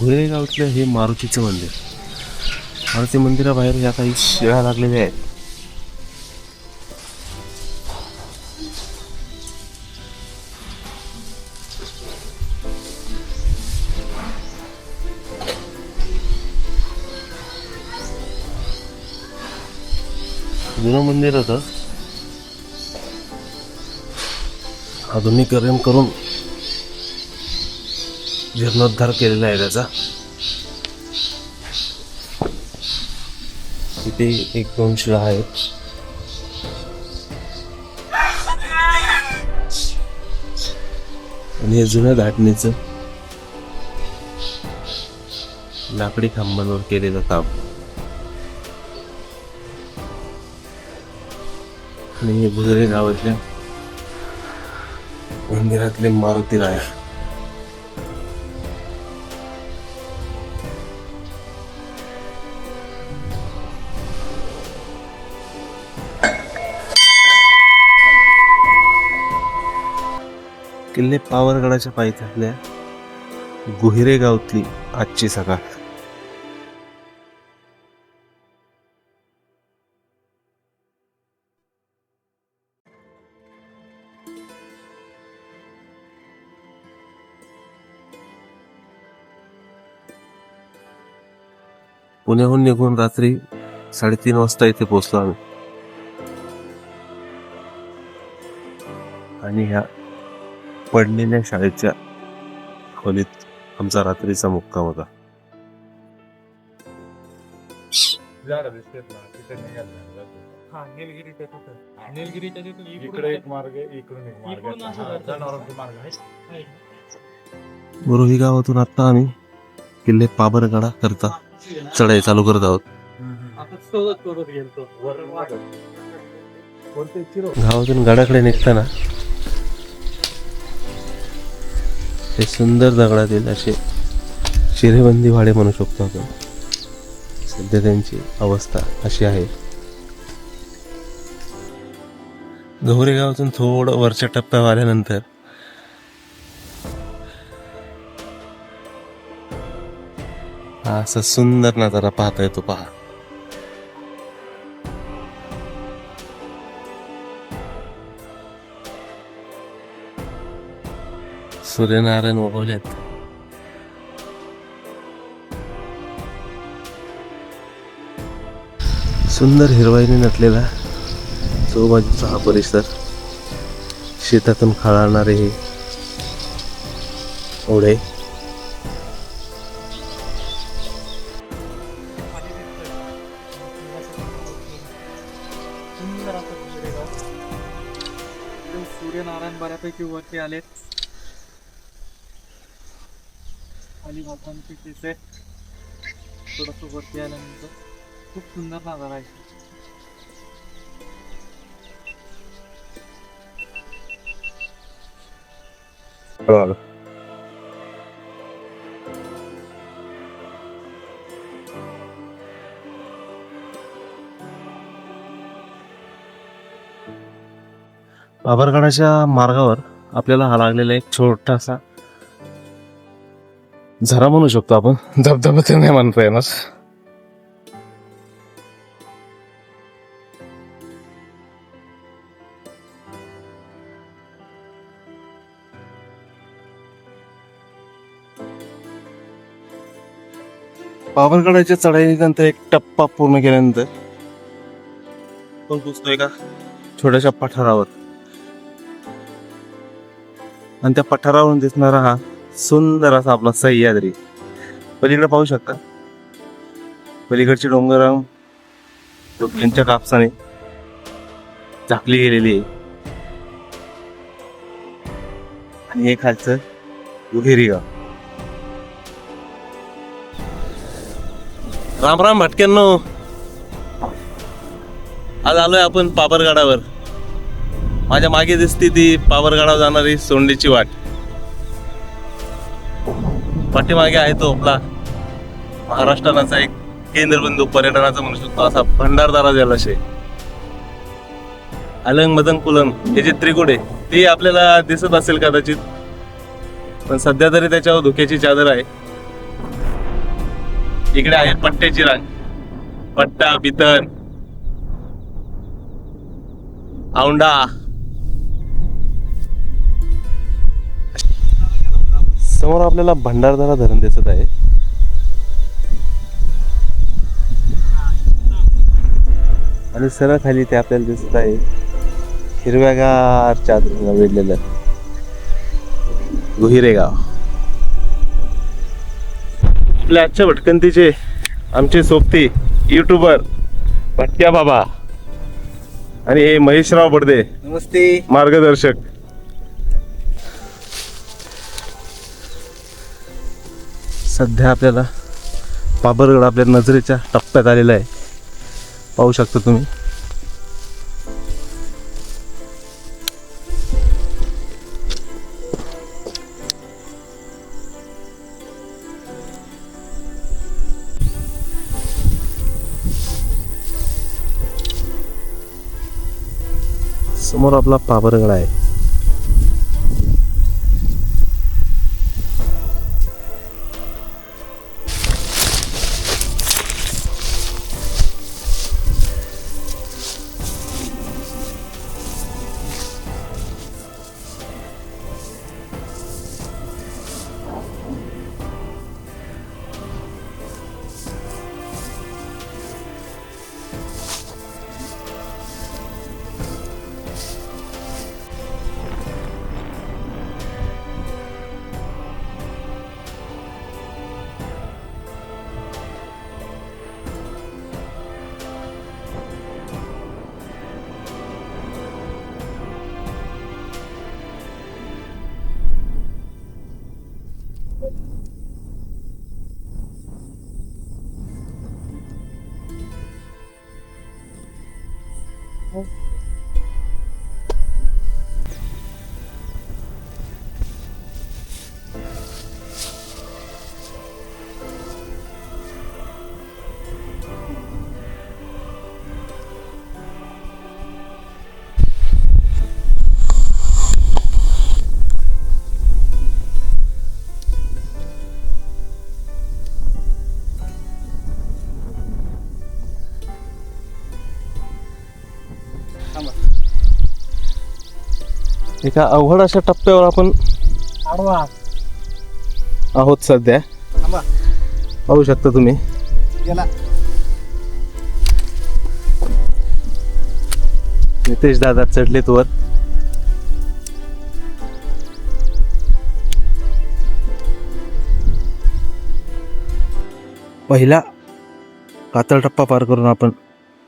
गुरेगावतलं हे मारुतीचं मंदिर. मारुती मंदिराबाहेर या काही शिळा लागलेल्या आहेत. जुनं मंदिर होतं. आधुनिकरण करून जीर्णोद्धार केलेला आहे त्याचा. तिथे एक दोन शिळा आहेत. आणि हे जुन्या धाटणीचं. लाकडी खांबांवर केलेलं काम. आणि हे बुजरे गावातल्या मंदिरातले मारुती राया. किल्ले पावरगडाच्या पायथ्यातल्या गुहिरे गावातली आजची सकाळ. पुण्याहून निघून रात्री साडेतीन वाजता इथे पोचलो आम्ही. आणि ह्या पडलेल्या शाळेच्या खोलीत आमचा रात्रीचा मुक्काम होता. हा इकडे एक मार्ग इकडून एक मार्ग हा. जनावरांचा मार्ग आहे. बोरोही गावातून आता आम्ही किल्ले पाबरगडा करता चढाई चालू करत आहोत. गावातून गडाकडे निघताना हे सुंदर दगडातील असे शिरेबंदी वाडे म्हणू शकतो आपण. सध्या त्यांची अवस्था अशी आहे. गौरेगावातून थोडं वरच्या टप्प्यावर आल्यानंतर हा असा सुंदर नजारा पाहता येतो पहा. सूर्यनारायण उगवलेत सुंदर हिरवाईने नटलेला चौबाजूचा हा परिसर शेतातून खाळणारे हे ओढे सूर्यनारायण बऱ्यापैकी वरती आलेत. खाली मातांची केस आहे. थोडस वरती आल्यानंतर खूप सुंदर नजारा आहे. बाबरगडाच्या मार्गावर आपल्याला हा लागलेला एक छोटासा झरा म्हणू शकतो आपण. धबधबा तर नाही म्हणता येणार. बाबरगडाच्या चढाईनंतर एक टप्पा पूर्ण केल्यानंतर आपण पोचतोय का? छोट्याशा पठारावर. आणि त्या पठारावरून दिसणारा हा सुंदर असा आपला सह्याद्री. पलीकडे पाहू शकता. पलीकडची डोंगर डोक्यांच्या कापसाने झाकली गेलेली आहे. आणि हे खालचं दुहेरी गाव. राम राम भटक्यांनो. आज आलोय आपण पापरगडावर. माझ्या मागे दिसते ती पावरगडावर जाणारी सोंडीची वाट. पाठीमागे आहे तो आपला महाराष्ट्राचा एक केंद्रबिंदू पर्यटनाचा म्हणू शकतो. असा भंडारदारा जलाशय अलंग मदन कुलंग हे जे त्रिकुडे ते आपल्याला दिसत असेल कदाचित. पण सध्या तरी त्याच्यावर धुक्याची चादर आहे. इकडे आहे पट्ट्याची रांग. पट्टा बितन. औंडा समोर आपल्याला भंडारदरा धरण दिसत आहे. आणि सरळ खाली ते आपल्याला दिसत आहे. हिरव्यागार चादरीला वेढलेलं गुहिरे गाव. आपल्या आजच्या भटकंतीचे आमचे सोबती युट्यूबर भटक्या बाबा आणि हे महेशराव बडदे. नमस्ते. मार्गदर्शक. सध्या आपल्याला पाबरगड आपल्या नजरेच्या टप्प्यात आलेला आहे. पाहू शकता तुम्ही. समोर आपला पाबरगड आहे. एका अवघड अशा टप्प्यावर आपण आडवा. आहोत सध्या. थांबा. पाहू शकता तुम्ही. गेला. नितेश दादा चढलेत वर. पहिला कातळ टप्पा पार करून आपण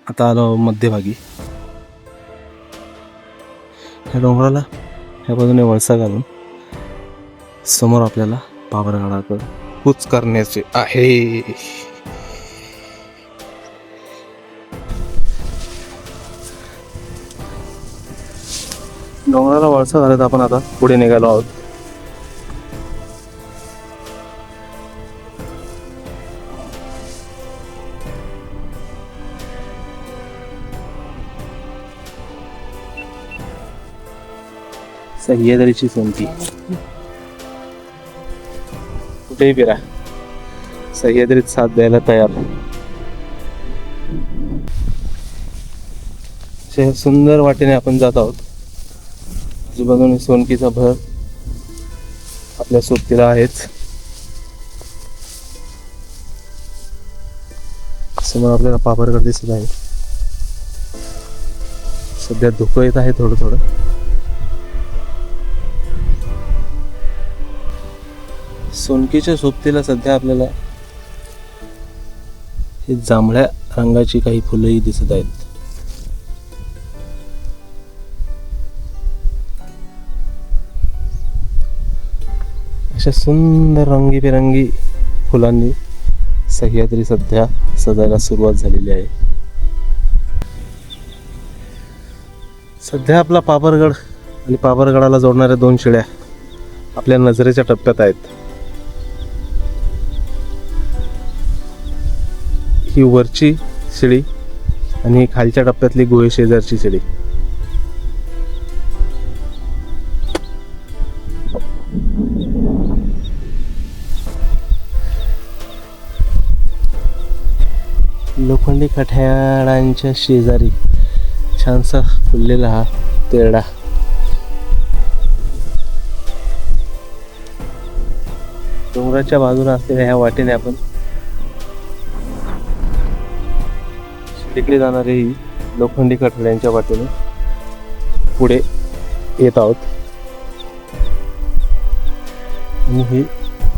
आता आलो मध्यभागी. ह्या डोंगराला ह्या बाजूने वळसा घालून समोर आपल्याला पावरगडाकडे कूच करण्याचे आहे. डोंगराला वळसा घालत आपण आता पुढे निघालो आहोत. सह्याद्रीची सोनती कुठेही फिरा. सह्याद्रीत साथ द्यायला तयार. सुंदर वाटेने आपण जात आहोत. आजूबाजूने सोनकीचा भर आपल्या सोबतीला आहेच. समोर आपल्याला पापरगड दिसत आहे. सध्या धुकं येत आहे थोडं थोडं. सोनकीच्या सोबतीला सध्या आपल्याला हे जांभळ्या रंगाची काही फुलंही दिसत आहेत. अशा सुंदर रंगीबेरंगी फुलांनी सह्याद्री सध्या सजायला सुरुवात झालेली आहे. सध्या आपला पापरगड आणि पापरगडाला जोडणाऱ्या दोन शिड्या आपल्या नजरेच्या टप्प्यात आहेत. ही वरची शिडी आणि खालच्या टप्प्यातली गुहे शेजारची शिडी लोखंडी कठ्याळांच्या शेजारी छानसा फुललेला हा तेरडा. डोंगराच्या बाजूला असलेल्या ह्या वाटेने आपण तिकडे जाणारे ही लोखंडी कठड्यांच्या वाटेने पुढे येत आहोत. आणि ही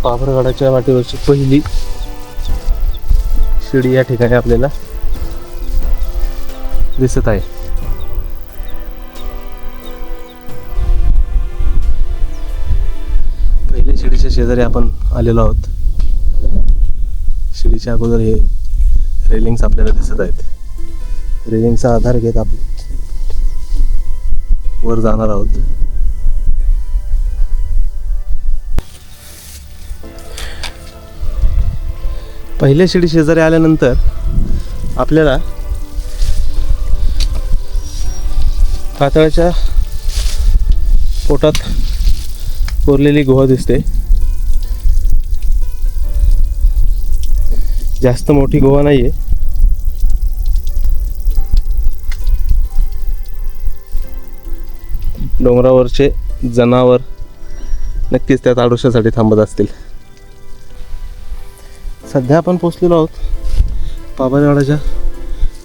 पाभरगडाच्या वाटेवरची पहिली शिडी या ठिकाणी आपल्याला दिसत आहे. पहिल्या शिडीच्या शेजारी आपण आलेलो आहोत. शिडीच्या अगोदर हे रेलिंग्स आपल्याला दिसत आहेत. रेलिंगचा आधार घेत आपण वर जाणार आहोत. पहिल्या शिडी शेजारी आल्यानंतर आपल्याला कातळाच्या पोटात कोरलेली गुहा दिसते. जास्त मोठी गुहा नाही आहे डोंगरावरचे जनावर नक्कीच त्या आडोशासाठी थांबत असतील. सध्या आपण पोचलेलो आहोत पाबरगडाच्या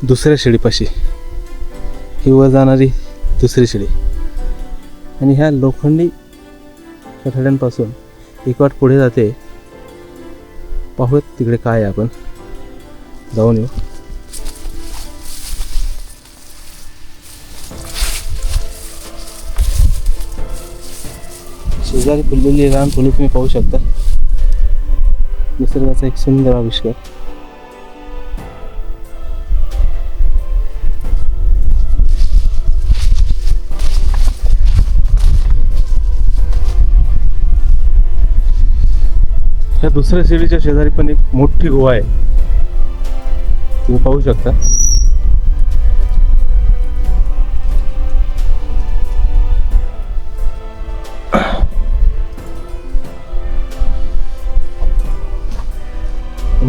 दुसऱ्या शिडीपाशी. ही वर जाणारी दुसरी शिडी. आणि ह्या लोखंडी कठड्यांपासून एक वाट पुढे जाते. पाहूयात तिकडे काय आहे आपण. जाऊन येऊ. शेजारी फुललेली लहान फुलं तुम्ही पाहू शकता? निसर्गाचा एक सुंदर आविष्कार. या दुसऱ्या शिडीच्या शेजारी पण एक मोठी गुहा आहे. तुम्ही पाहू शकता.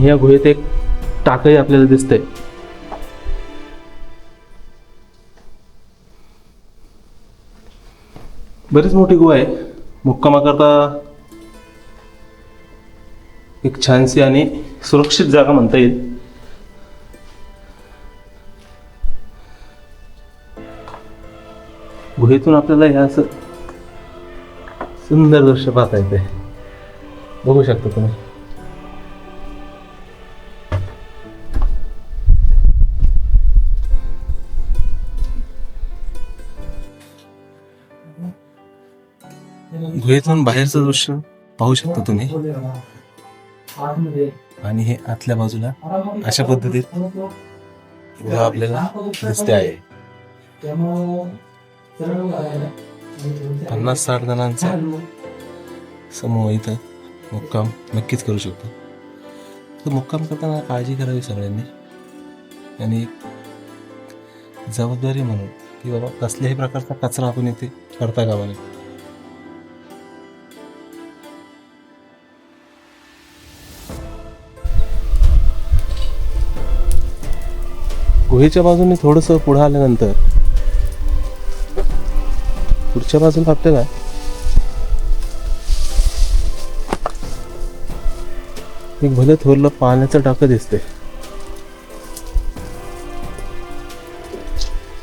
आणि या गुहेत एक टाकही आपल्याला दिसतंय. बरीच मोठी गुहा आहे. मुक्कामाकरता एक छानशी आणि सुरक्षित जागा म्हणता येईल. गुहेतून आपल्याला हे असं सुंदर दृश्य पाहता येते बघू शकता तुम्ही. गुहेतून बाहेरचं दृश्य पाहू शकता तुम्ही. आणि हे आतल्या बाजूला अशा पद्धतीत गुहा आपल्याला दिसते आहे. पन्नास साठ जणांचा समूह इथं मुक्काम नक्कीच करू शकतो. तर मुक्काम करताना काळजी करावी सगळ्यांनी. आणि जबाबदारी म्हणून की बाबा कसल्याही प्रकारचा कचरा आपण इथे करता कामा नये. गुहेच्या बाजूने थोडंसं पुढं आल्यानंतर पुढच्या बाजूला आपल्याला एक भलं थोरलं पाण्याचं टाकं दिसते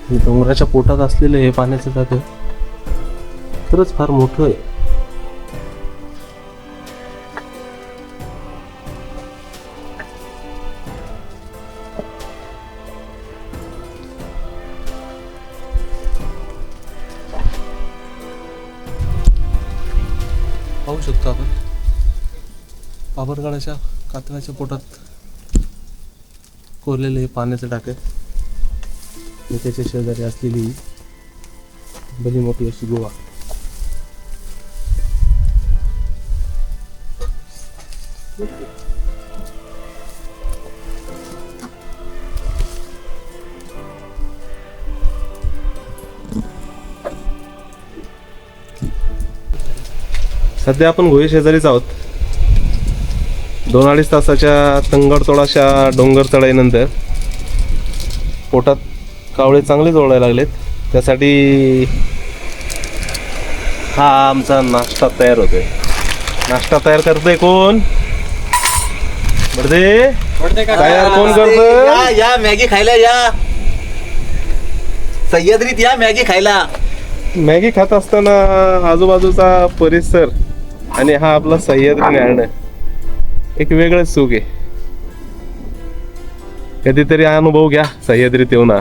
हे डोंगराच्या पोटात असलेलं हे पाण्याचं टाकं खरंच फार मोठं आहे. पाबरगडाच्या कातळाच्या पोटात कोरलेले हे पाण्याचे टाके. आणि त्याच्या शेजारी असलेली भली मोठी अशी गोवा सध्या आपण गुहे शेजारीच आहोत. दोन अडीच तासाच्या तंगडतोडाच्या डोंगर चढाईनंतर पोटात कावळे चांगलेच ओढायला लागलेत. त्यासाठी हा आमचा नाश्ता तयार होतोय. नाश्ता तयार करतोय कोण? बडदे तयार कोण या करतोय? या मॅगी खायला या. सह्याद्रीत या मॅगी खायला. मॅगी खात असताना आजूबाजूचा परिसर आणि हा आपला सह्याद्री न्याहाळणं एक वेगळंच सुख आहे. कधीतरी अनुभव घ्या सह्याद्रीत येऊ ना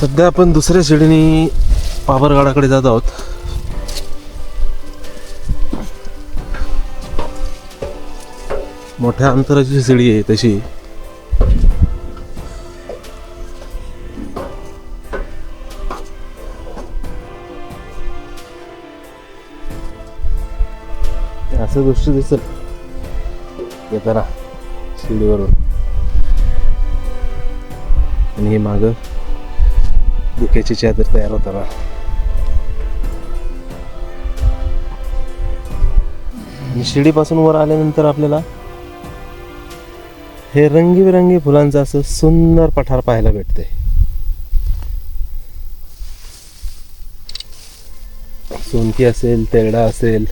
सध्या आपण दुसऱ्या शिडीने पाबरगडाकडे जात आहोत. मोठ्या अंतराची शिडी आहे तशी. असं गोष्ट दिसल. येताना शिडीवरून. आणि हे माग धुक्याची चादर तयार होताना आणि शिडीपासून वर आल्यानंतर आपल्याला हे रंगीबेरंगी फुलांचं असं सुंदर पठार पाहायला भेटते सोनकी असेल तेरडा असेल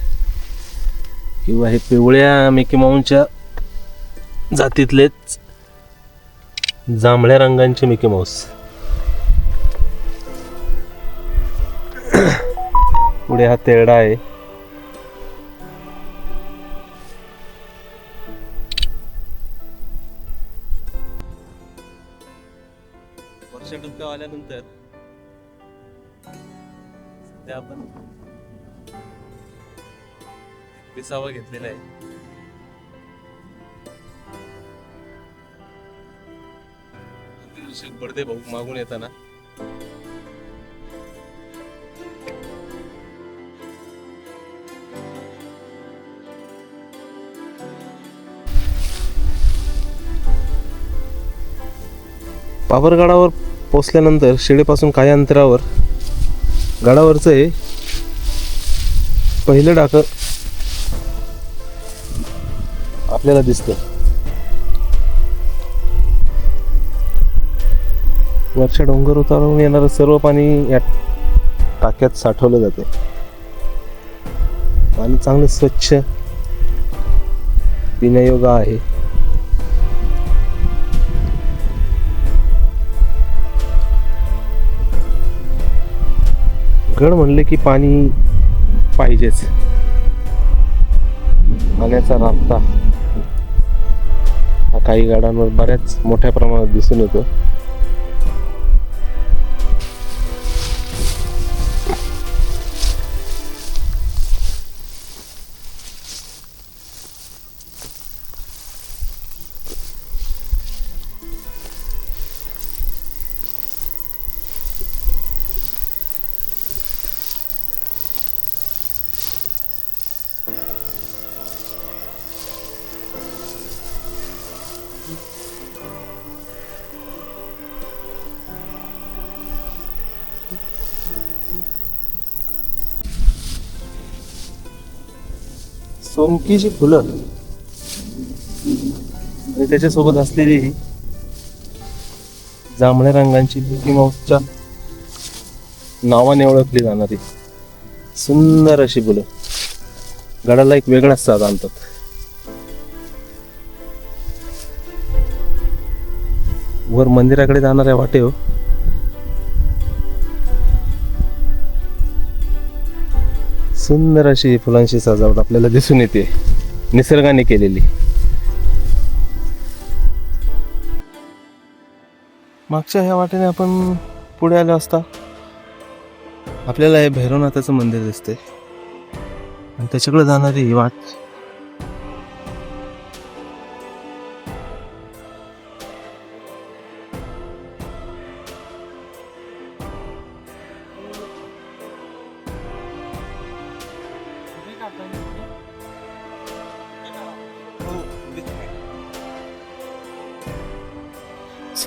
किंवा हे पिवळ्या मिकी माऊसच्या जातीतलेच जांभळ्या रंगांचे मिकी माऊस. पुढे हा तेरडा आहे. वर्ष डुबका आल्यानंतर सध्या आपण विसावा घेतलेला आहे. पडते भाऊ मागून येताना. पापरगडावर पोचल्यानंतर शिडेपासून काही अंतरावर गडावरचं हे पहिलं डाकं आपल्याला दिसतं वरच्या डोंगर उतारून येणारं सर्व पाणी या टाक्यात साठवलं जाते पाणी चांगलं स्वच्छ पिण्यायोग आहे. गड म्हणले की पाणी पाहिजेच. पाण्याचा राबता काही गाड्यांवर बऱ्याच मोठ्या प्रमाणात दिसून येतो. सोमकीची फुलं. आणि त्याच्यासोबत असलेली ही जांभळ्या रंगांची मिकी माऊसच्या नावाने ओळखली जाणारी सुंदर अशी फुलं. गडाला एक वेगळाच साध आणतात. वर मंदिराकडे जाणाऱ्या वाटे हो सुंदर अशी फुलांची सजावट आपल्याला दिसून येते. निसर्गाने केलेली. मागच्या ह्या वाटेने आपण पुढे आलो असता आपल्याला हे भैरवनाथाचं मंदिर दिसते आणि त्याच्याकडे जाणारी ही वाट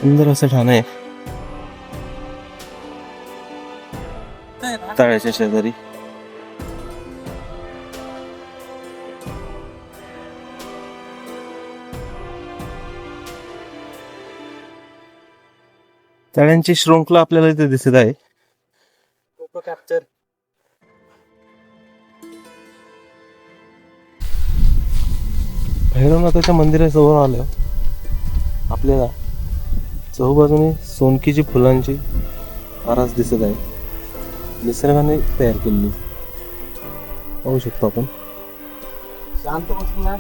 सुंदर असं ठाणं तळ्याच्या शेजारी. तळ्यांची श्रृंखला आपल्याला इथे दिसत आहे. भैरवनाथाच्या मंदिरासमोर आलं. आपल्याला चहूबाजूने सोनकीची फुलांची आरास दिसत आहे. निसर्गाने तयार केलेली. पाहू शकतो आपण. शांत बसून ना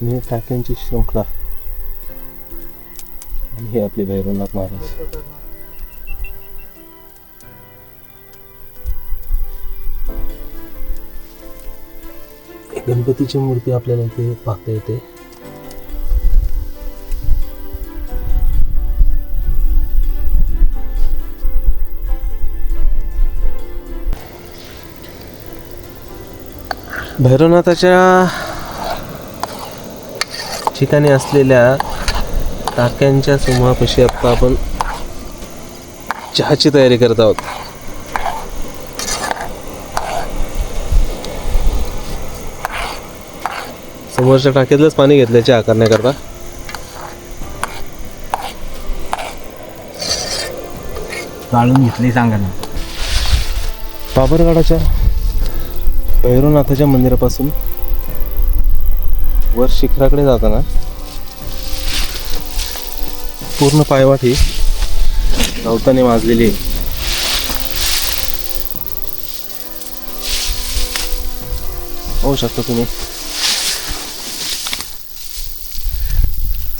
आणि टाक्यांची शृंखला आणि हे आपले भैरवनाथ महाराज. गणपतीची मूर्ती आपल्याला इथे पाहता येते. भैरवनाथाच्या ठिकाणी असलेल्या टाक्यांच्या समूहापाशी आपण चहाची तयारी करत आहोत. समोरच्या टाक्यातलंच पाणी घेतलं चहा करण्याकरता. गाळून घेतली सांगा ना. बाबरगडाच्या भैरवनाथाच्या मंदिरापासून वर शिखराकडे जाताना पूर्ण पायवाट ही गवताने माजलेली आहे. पाहू शकता तुम्ही.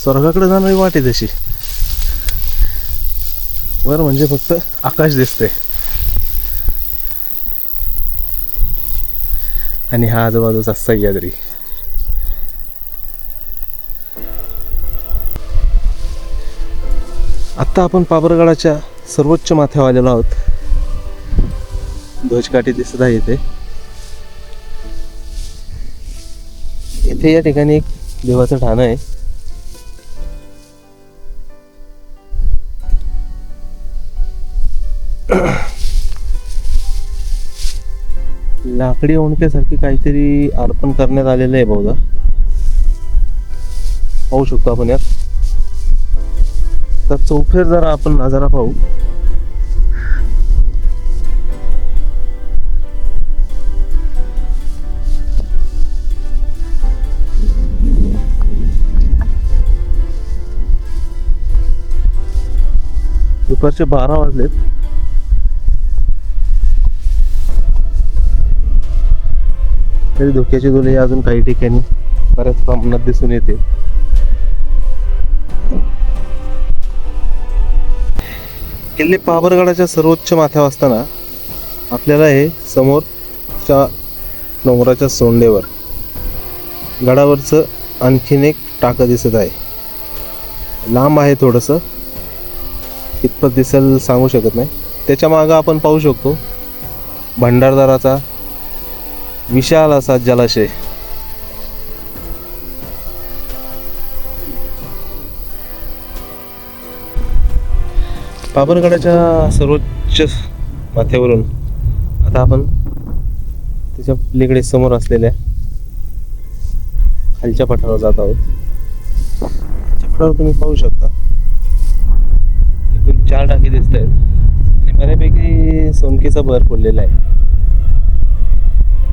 स्वर्गाकडे जाणारी वाट आहे तशी. वर म्हणजे फक्त आकाश दिसते आणि हा आजूबाजूचा सह्याद्री. आत्ता आपण पाबरगडाच्या सर्वोच्च माथ्यावर आलेलो आहोत. ध्वजकाठी दिसत आहे इथे. इथे या ठिकाणी एक देवाचं ठाणं आहे. लाकडी ओंडक्यासारखी काहीतरी अर्पण करण्यात आलेलं आहे बहुधा. पाहू शकतो आपण यात. तर चौफेर जरा आपण नजारा पाहू. दुपारचे बारा वाजलेत. तरी धोक्याची दोले अजून काही ठिकाणी बऱ्याच प्रमाणात दिसून येते. किल्ले पाबरगडाच्या सर्वोच्च माथ्यावर असताना आपल्याला हे समोरच्या डोंगराच्या सोंडेवर गडावरचं आणखीन एक टाकं दिसत आहे. लांब आहे थोडंसं. कितपत दिसेल सांगू शकत नाही. त्याच्या मागं आपण पाहू शकतो. भंडारदाराचा विशाल असा जलाशय. पापनगडाच्या सर्वोच्च माथ्यावरून आता आपण त्याच्या पलीकडे समोर असलेल्या खालच्या पठारावर जात आहोत. खालच्या पठारावर तुम्ही पाहू शकता. एकूण चार टाकी दिसत आहेत आणि बऱ्यापैकी सोमकेचा भर पडलेला आहे.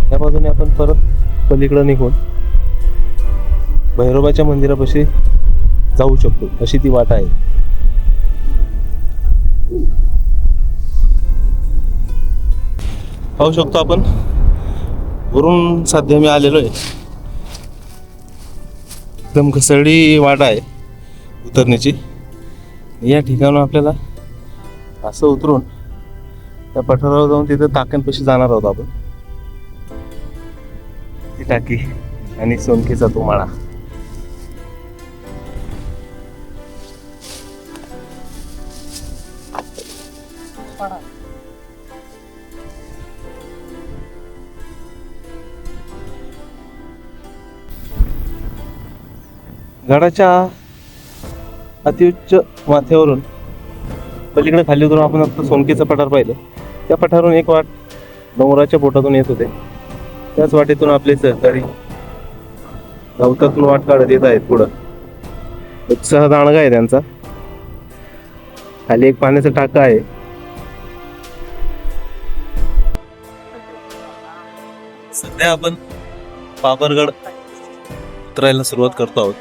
त्या बाजूने आपण परत पलीकडं निघून भैरोबाच्या मंदिरापाशी जाऊ शकतो. अशी ती वाट आहे. पाहू शकतो आपण. वरून सध्या मी आलेलो आहे. एकदम घसरडी वाट आहे उतरण्याची. या ठिकाणून आपल्याला असं उतरून त्या पठारावर जाऊन तिथे टाक्यांपाशी जाणार आहोत आपण. टाकी आणि सोनकीचा तुम्हाला गडाच्या अतिउच्च माथ्यावरून पलीकडे खाली उतरून आपण आता सोनकीचं पठार पाहिलं. त्या पठारून एक वाट डोंगराच्या पोटातून येत होते. त्याच वाटेतून आपले सहकारी गवतातून वाट काढत येत आहेत पुढं. उत्साह दाणगा आहे त्यांचा. खाली एक पाण्याचा टाका आहे. सध्या आपण पापरगड उतरायला सुरुवात करतो आहोत.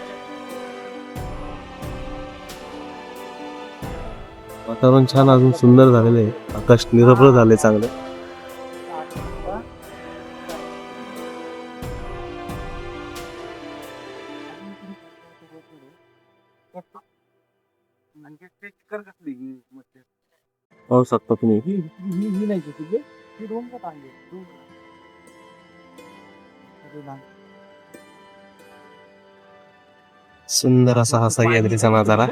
वातावरण छान अजून सुंदर झालेलं आहे. आकाश निरभ्र झाले चांगलं. पाहू शकता तुम्ही. सुंदर असा हा सह्याद्रीचा नजारा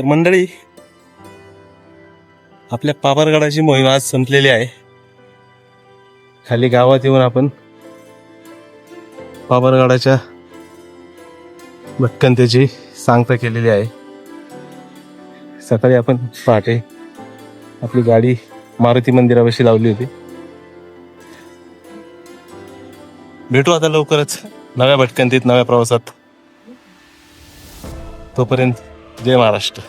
तर मंडळी आपल्या पापरगडाची मोहीम आज संपलेली आहे. खाली गावात येऊन आपण पापरगडाच्या भटकंतीची सांगता केलेली आहे. सकाळी आपण पहाटे आपली गाडी मारुती मंदिरापाशी लावली होती. भेटू आता लवकरच नव्या भटकंतीत नव्या प्रवासात. तोपर्यंत जय महाराष्ट्र